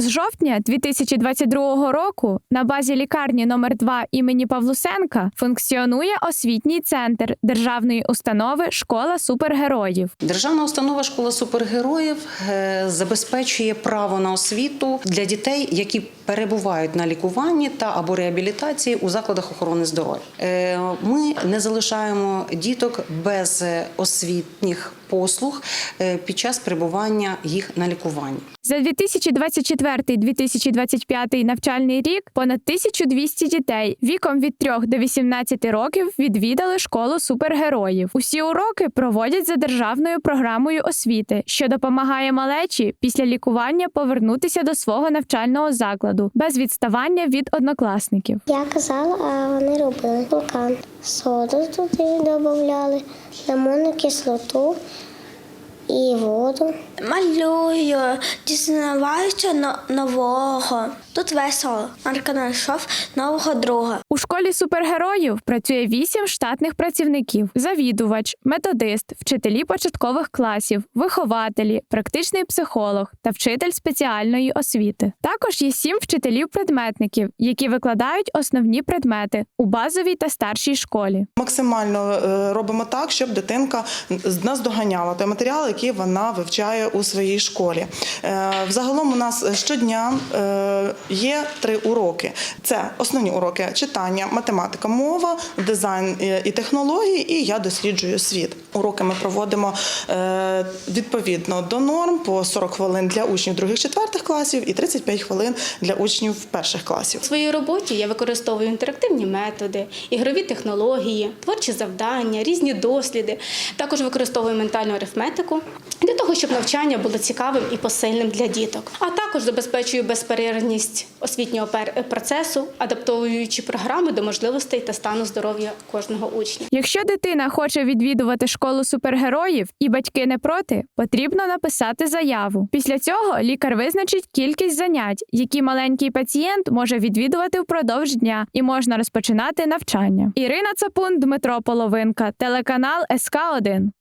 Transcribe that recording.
З жовтня 2022 року на базі лікарні номер 2 імені Павлусенка функціонує освітній центр державної установи Школа супергероїв. Державна установа школа супергероїв е, забезпечує право на освіту для дітей, які перебувають на лікуванні та або реабілітації у закладах охорони здоров'я. Е, Ми не залишаємо діток без освітніх послуг е, під час перебування їх на лікуванні. За 2024-2025 навчальний рік понад 1200 дітей віком від 3 до 18 років відвідали школу супергероїв. Усі уроки проводять за державною програмою освіти, що допомагає малечі після лікування повернутися до свого навчального закладу без відставання від однокласників. Я казала, а вони робили вулкан. Соду туди додавали, лимонну кислоту і воду. Малюю, дізнаваюся но- нового. Тут весело. Марка знайшов нового друга. У школі супергероїв працює вісім штатних працівників: завідувач, методист, вчителі початкових класів, вихователі, практичний психолог та вчитель спеціальної освіти. Також є сім вчителів-предметників, які викладають основні предмети у базовій та старшій школі. Максимально е, робимо так, щоб дитинка наздоганяла той матеріал, який вона вивчає у своїй школі. Е, Взагалом у нас щодня е, є три уроки: це основні уроки читання, математика, мова, дизайн е, і технології. І я досліджую світ. Уроки ми проводимо відповідно до норм по 40 хвилин для учнів других четвертих класів і 35 хвилин для учнів перших класів. У своїй роботі я використовую інтерактивні методи, ігрові технології, творчі завдання, різні досліди. Також використовую ментальну арифметику для того, щоб навчання було цікавим і посильним для діток. А також забезпечую безперервність освітнього процесу, адаптовуючи програми до можливостей та стану здоров'я кожного учня. Якщо дитина хоче відвідувати школу супергероїв і батьки не проти, потрібно написати заяву. Після цього лікар визначить кількість занять, які маленький пацієнт може відвідувати впродовж дня, і можна розпочинати навчання. Ірина Цапун, Дмитро Половинка, телеканал СК 1